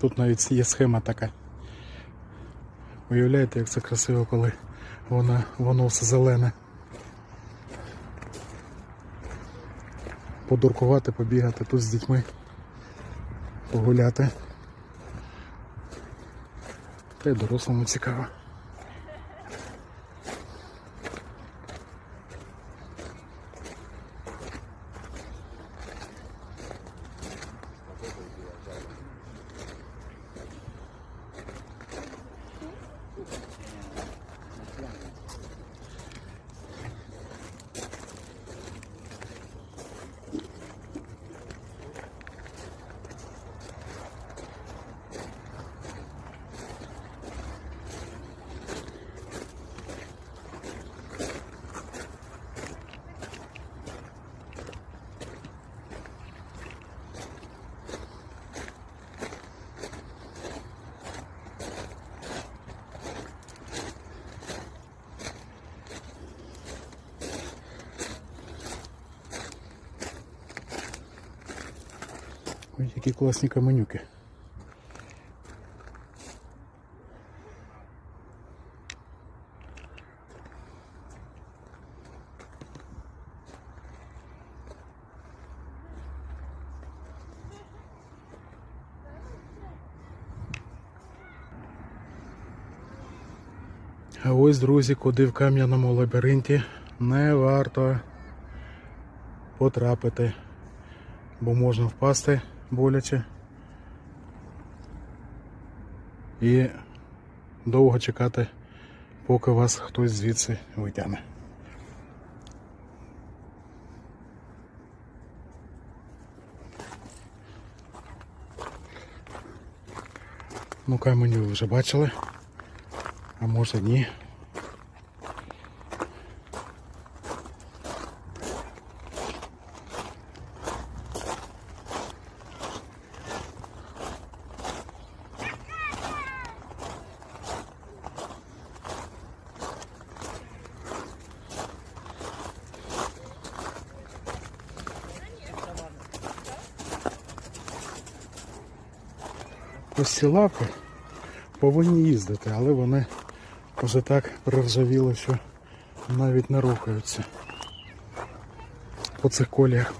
Тут навіть є схема така. Уявляєте, як це красиво, коли воно, воно все зелене. Подуркувати, побігати тут з дітьми, погуляти. Та й дорослому цікаво. Ой, які класні каменюки. А ось, друзі, куди в кам'яному лабіринті не варто потрапити бо можна впасти боляче і довго чекати, поки вас хтось звідси витягне. Ну, каменю ви вже бачили, а може ні. Лапи повинні їздити, але вони вже так приржавіли, що навіть не рухаються по цих коліях.